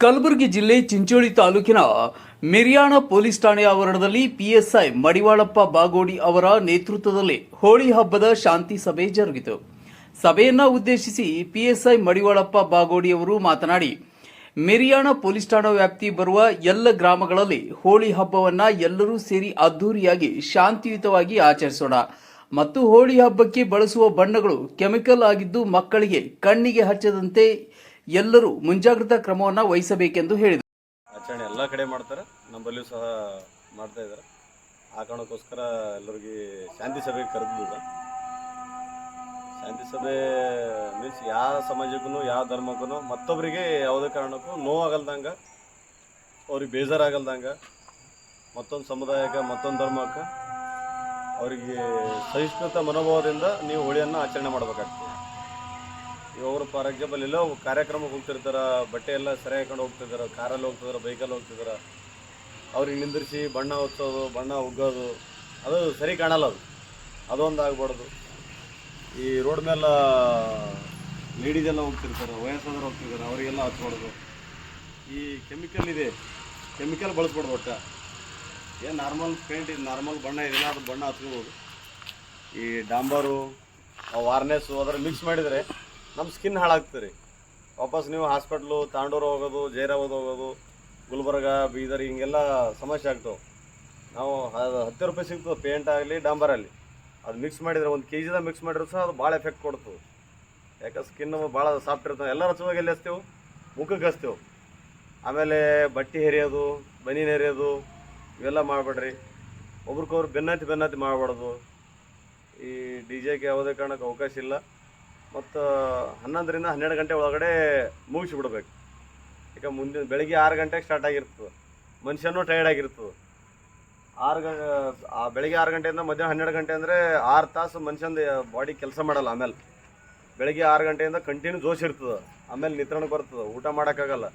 ಕಲಬುರಗಿ ಜಿಲ್ಲೆ ಚಿಂಚೋಳಿ ತಾಲೂಕಿನ ಮಿರಿಯಾಣ ಪೊಲೀಸ್ ಠಾಣೆ ಆವರಣದಲ್ಲಿ ಪಿಎಸ್ಐ ಮಡಿವಾಳಪ್ಪ ಬಾಗೋಡಿ ಅವರ ನೇತೃತ್ವದಲ್ಲಿ ಹೋಳಿ ಹಬ್ಬದ ಶಾಂತಿ ಸಭೆ ಜರುಗಿತು. ಸಭೆಯನ್ನ ಉದ್ದೇಶಿಸಿ ಪಿಎಸ್ಐ ಮಡಿವಾಳಪ್ಪ ಬಾಗೋಡಿ ಅವರು ಮಾತನಾಡಿ, ಮಿರಿಯಾಣ ಪೊಲೀಸ್ ಠಾಣಾ ವ್ಯಾಪ್ತಿ ಬರುವ ಎಲ್ಲ ಗ್ರಾಮಗಳಲ್ಲಿ ಹೋಳಿ ಹಬ್ಬವನ್ನ ಎಲ್ಲರೂ ಸೇರಿ ಅದ್ದೂರಿಯಾಗಿ ಶಾಂತಿಯುತವಾಗಿ ಆಚರಿಸೋಣ ಮತ್ತು ಹೋಳಿ ಹಬ್ಬಕ್ಕೆ ಬಳಸುವ ಬಣ್ಣಗಳು ಕೆಮಿಕಲ್ ಆಗಿದ್ದು ಮಕ್ಕಳಿಗೆ ಕಣ್ಣಿಗೆ ಹಚ್ಚದಂತೆ ಎಲ್ಲರೂ ಮುಂಜಾಗ್ರತಾ ಕ್ರಮವನ್ನು ವಹಿಸಬೇಕೆಂದು ಹೇಳಿದರು. ಆಚರಣೆ ಎಲ್ಲ ಕಡೆ ಮಾಡ್ತಾರೆ, ನಮ್ಮಲ್ಲಿಯೂ ಸಹ ಮಾಡ್ತಾ ಇದ್ದಾರೆ. ಆ ಕಾರಣಕ್ಕೋಸ್ಕರ ಎಲ್ಲರಿಗೆ ಶಾಂತಿ ಸಭೆಗೆ ಕರೆದಿದ್ದ ಶಾಂತಿ ಸಭೆ ಮೀನ್ಸ್ ಯಾವ ಸಮಾಜಕ್ಕೂ, ಯಾವ ಧರ್ಮಕ್ಕೂ, ಮತ್ತೊಬ್ಬರಿಗೆ ಯಾವುದೇ ಕಾರಣಕ್ಕೂ ನೋವಾಗಲ್ದಂಗ, ಅವ್ರಿಗೆ ಬೇಜಾರಾಗಲ್ದಂಗ, ಮತ್ತೊಂದು ಸಮುದಾಯಕ್ಕೆ, ಮತ್ತೊಂದು ಧರ್ಮಕ್ಕೆ, ಅವರಿಗೆ ಸಹಿಷ್ಣುತ ಮನೋಭಾವದಿಂದ ನೀವು ಹೋಳಿಯನ್ನು ಆಚರಣೆ ಮಾಡಬೇಕಾಗ್ತದೆ. ಇವಾಗ ಅವರು ಫಾರ್ ಎಕ್ಸಾಂಪಲ್ ಎಲ್ಲೋ ಕಾರ್ಯಕ್ರಮಕ್ಕೆ ಹೋಗ್ತಿರ್ತಾರೆ, ಬಟ್ಟೆ ಎಲ್ಲ ಸರಿ ಹಾಕೊಂಡು ಹೋಗ್ತಿದಾರೆ ಕಾರಲ್ಲಿ ಹೋಗ್ತಿದಾರೆ ಬೈಕಲ್ಲಿ ಹೋಗ್ತಿದಾರೆ. ಅವ್ರಿಗೆ ನಿಂದಿರಿಸಿ ಬಣ್ಣ ಹೊಚ್ಚೋದು ಬಣ್ಣ ಉಗ್ಗೋದು, ಅದು ಸರಿ ಕಾಣಲ್ಲ ಅದು. ಅದೊಂದು ಆಗ್ಬಾರ್ದು. ಈ ರೋಡ್ ಮೇಲೆ ಲೇಡೀಸ್ ಹೋಗ್ತಿರ್ತಾರೆ, ವಯಸ್ಸಾದವ್ರು ಹೋಗ್ತಿರ್ತಾರೆ, ಅವರಿಗೆಲ್ಲ ಹಚ್ಬಾರ್ದು ಈ ಕೆಮಿಕಲ್ ಇದೆ ಕೆಮಿಕಲ್ ಬಳಸ್ಬಾರ್ದು ಒಟ್ಟ. ಏನು ನಾರ್ಮಲ್ ಪೇಂಟ್ ಇದು ನಾರ್ಮಲ್ ಬಣ್ಣ ಇದೆಯಲ್ಲ ಅದು ಬಣ್ಣ ಹಚ್ಕೋಬೋದು ಈ ಡಾಂಬರು ವಾರ್ನೆಸ್ಸು ಅದರ ಮಿಕ್ಸ್ ಮಾಡಿದರೆ ನಮ್ಮ ಸ್ಕಿನ್ ಹಾಳಾಗ್ತದೆ. ವಾಪಸ್ ನೀವು ಹಾಸ್ಪಿಟ್ಲು ತಾಂಡೂರು ಹೋಗೋದು, ಜೈರಾಬಾದ್ ಹೋಗೋದು, ಗುಲ್ಬರ್ಗ, ಬೀದರ್ ಹಿಂಗೆಲ್ಲ ಸಮಸ್ಯೆ ಆಗ್ತವೆ. ನಾವು ಹತ್ತು ರೂಪಾಯಿ ಸಿಗ್ತದೆ ಪೇಂಟ್ ಆಗಲಿ, ಡಾಂಬರ್ ಆಗಲಿ. ಅದು ಮಿಕ್ಸ್ ಮಾಡಿದರೆ ಒಂದು ಕೆ ಜಿದಾಗ ಮಿಕ್ಸ್ ಮಾಡಿದ್ರು ಸಹ ಅದು ಭಾಳ ಎಫೆಕ್ಟ್ ಕೊಡ್ತದೆ. ಯಾಕೆ ಸ್ಕಿನ್ ಭಾಳ ಸಾಫ್ಟ್ ಇರ್ತವೆ ಎಲ್ಲ ರಚವಾಗಿ ಎಲ್ಲಿ ಹಚ್ತೇವೆ? ಮುಖಕ್ಕೆ ಹಚ್ತೇವೆ. ಆಮೇಲೆ ಬಟ್ಟೆ ಹೆರಿಯೋದು, ಬನೀನ್ ಹೆರಿಯೋದು, ಇವೆಲ್ಲ ಮಾಡಬೇಡ್ರಿ. ಒಬ್ರಿಗೊಬ್ರು ಬೆನ್ನತ್ತಿ ಬೆನ್ನತ್ತಿ ಮಾಡಬಾರ್ದು. ಈ ಡಿ ಜೆಗೆ ಯಾವುದೇ ಕಾರಣಕ್ಕೆ ಅವಕಾಶ ಇಲ್ಲ. ಮತ್ತು ಹನ್ನೊಂದರಿಂದ ಹನ್ನೆರಡು ಗಂಟೆ ಒಳಗಡೆ ಮುಗಿಸಿಬಿಡ್ಬೇಕು. ಈಗ ಮುಂದಿನ ಬೆಳಗ್ಗೆ ಆರು ಗಂಟೆಗೆ ಸ್ಟಾರ್ಟ್ ಆಗಿರ್ತದೆ. ಮನುಷ್ಯನೂ ಟೈರ್ಡ್ ಆಗಿರ್ತದೆ. ಆರು ಆ ಬೆಳಿಗ್ಗೆ ಆರು ಗಂಟೆಯಿಂದ ಮಧ್ಯಾಹ್ನ ಹನ್ನೆರಡು ಗಂಟೆ ಅಂದರೆ ಆರು ತಾಸು ಮನುಷ್ಯಂದು ಬಾಡಿ ಕೆಲಸ ಮಾಡಲ್ಲ ಆಮೇಲೆ. ಬೆಳಗ್ಗೆ ಆರು ಗಂಟೆಯಿಂದ ಕಂಟಿನ್ಯೂ ಜೋಶ್ ಇರ್ತದೆ. ಆಮೇಲೆ ನಿತ್ರಣಕ್ಕೆ ಬರ್ತದೆ. ಊಟ ಮಾಡೋಕ್ಕಾಗಲ್ಲ.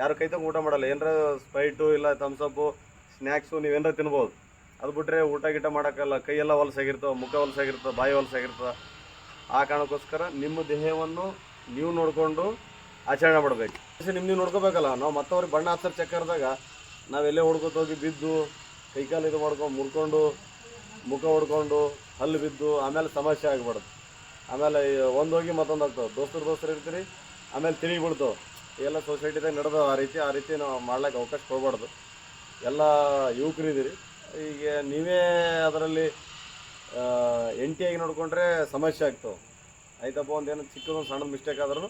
ಯಾರು ಕೈತಂಗ ಊಟ ಮಾಡಲ್ಲ. ಏನರ ಸ್ಪೈಟು ಇಲ್ಲ ಥಮ್ಸಪ್ಪು ಸ್ನ್ಯಾಕ್ಸು ನೀವೇನಾರ ತಿನ್ಬೋದು. ಅದು ಬಿಟ್ಟರೆ ಊಟ ಗೀಟ ಮಾಡೋಕ್ಕಲ್ಲ ಕೈಯೆಲ್ಲ ಹೊಲಸಾಗಿರ್ತವೆ ಮುಖ ಹೊಲಸಾಗಿರ್ತವೆ ಬಾಯಿ ಹೊಲಸಾಗಿರ್ತವೆ ಆ ಕಾರಣಕ್ಕೋಸ್ಕರ ನಿಮ್ಮ ದೇಹವನ್ನು ನೀವು ನೋಡಿಕೊಂಡು ಆಚರಣೆ ಮಾಡಬೇಕು. ನಿಮ್ಮ ನೀವು ನೋಡ್ಕೋಬೇಕಲ್ಲ? ನಾವು ಮತ್ತವ್ರಿಗೆ ಬಣ್ಣ ಹಚ್ಚರ್ ಚಕ್ಕರ್ದಾಗ ನಾವೆಲ್ಲೇ ಹೋಗಿ ಬಿದ್ದು ಕೈಕಾಲು ಇದು ಮಾಡ್ಕೊಂಡು ಮುರ್ಕೊಂಡು, ಮುಖ ಹೊಡ್ಕೊಂಡು ಹಲ್ಲು ಬಿದ್ದು, ಆಮೇಲೆ ಸಮಸ್ಯೆ ಆಗ್ಬಾರ್ದು ಆಮೇಲೆ ಒಂದು ಹೋಗಿ ಮತ್ತೊಂದು ಆಗ್ತಾವೆ ದೋಸ್ತರು ದೋಸ್ತರು ಇರ್ತೀರಿ, ಆಮೇಲೆ ತಿಳಿ ಬಿಡ್ತಾವೆ ಎಲ್ಲ ಸೊಸೈಟಿದಾಗ ನಡೆದ ಆ ರೀತಿ ಆ ರೀತಿ ನಾವು ಮಾಡ್ಲಿಕ್ಕೆ ಅವಕಾಶ ಕೊಡಬಾರ್ದು. ಎಲ್ಲ ಯುವಕರು ಇದ್ದೀರಿ. ಈಗ ನೀವೇ ಅದರಲ್ಲಿ ಎಂಟಿಯಾಗಿ ನೋಡಿಕೊಂಡ್ರೆ ಸಮಸ್ಯೆ ಆಗ್ತವೆ ಆಯ್ತಪ್ಪ, ಒಂದೇನು ಚಿಕ್ಕದೊಂದು ಸಣ್ಣದ ಮಿಸ್ಟೇಕ್ ಆದ್ರೂ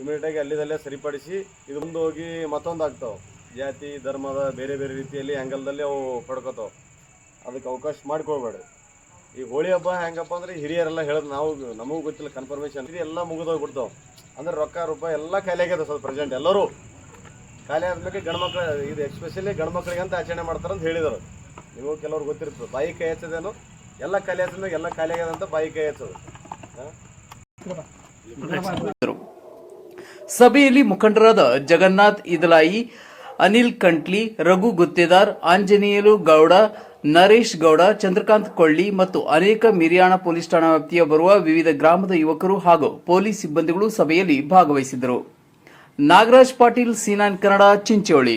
ಇಮಿಡಿಯೇಟಾಗಿ ಅಲ್ಲಿದಲ್ಲೇ ಸರಿಪಡಿಸಿ ಇದು ಮುಂದೆ ಹೋಗಿ ಮತ್ತೊಂದು ಆಗ್ತಾವೆ. ಜಾತಿ, ಧರ್ಮದ ಬೇರೆ ಬೇರೆ ರೀತಿಯಲ್ಲಿ ಆ್ಯಂಗಲ್ದಲ್ಲಿ ಅವು ಪಡ್ಕೋತಾವೆ. ಅದಕ್ಕೆ ಅವಕಾಶ ಮಾಡ್ಕೊಳ್ಬೇಡ ಈ ಹೋಳಿ ಹಬ್ಬ ಹೆಂಗಪ್ಪ ಅಂದ್ರೆ ಹಿರಿಯರೆಲ್ಲ ಹೇಳೋದು ನಾವು, ನಮಗೂ ಗೊತ್ತಿಲ್ಲ ಕನ್ಫರ್ಮೇಷನ್ ಇದು ಎಲ್ಲ ಮುಗಿದೋಗ್ಬಿಡ್ತಾವೆ ಅಂದ್ರೆ ರೊಕ್ಕ, ರೂಪಾಯಿ ಎಲ್ಲ ಖಾಲಿ ಸ್ವಲ್ಪ ಪ್ರೆಸೆಂಟ್ ಎಲ್ಲರೂ. ಖಾಲಿ ಆದ್ಮೇಲೆ ಗಂಡ್ಮಕ್ಳು ಇದು ಎಸ್ಪೆಷಲಿ ಗಂಡ್ಮಕ್ಳಿಗೆ ಅಂತ ಆಚರಣೆ ಮಾಡ್ತಾರೆ ಅಂತ ಹೇಳಿದರು. ನೀವು ಕೆಲವ್ರು ಗೊತ್ತಿರ್ತದೆ ಬಾಯಿ ಕೈ ಹಚ್ಚದೇನು? ಎಲ್ಲ ಖಾಲಿ ಎಲ್ಲ ಖಾಲಿ ಬಾಯಿ ಕೈ ಸಭೆಯಲ್ಲಿ ಮುಖಂಡರಾದ ಜಗನ್ನಾಥ್ ಇದಲಾಯಿ, ಅನಿಲ್ ಕಂಟ್ಲಿ, ರಘು ಗುತ್ತೇದಾರ್, ಆಂಜನೇಯಲು ಗೌಡ, ನರೇಶ್ ಗೌಡ, ಚಂದ್ರಕಾಂತ್ ಕೊಳ್ಳಿ ಮತ್ತು ಅನೇಕ ಮಿರಿಯಾಣ ಪೊಲೀಸ್ ಠಾಣಾ ವ್ಯಾಪ್ತಿಯ ಬರುವ ವಿವಿಧ ಗ್ರಾಮದ ಯುವಕರು ಹಾಗೂ ಪೊಲೀಸ್ ಸಿಬ್ಬಂದಿಗಳು ಸಭೆಯಲ್ಲಿ ಭಾಗವಹಿಸಿದ್ದರು. ನಾಗರಾಜ್ ಪಾಟೀಲ್, ಸೀನಾನ್ ಕನ್ನಡ, ಚಿಂಚೋಳಿ.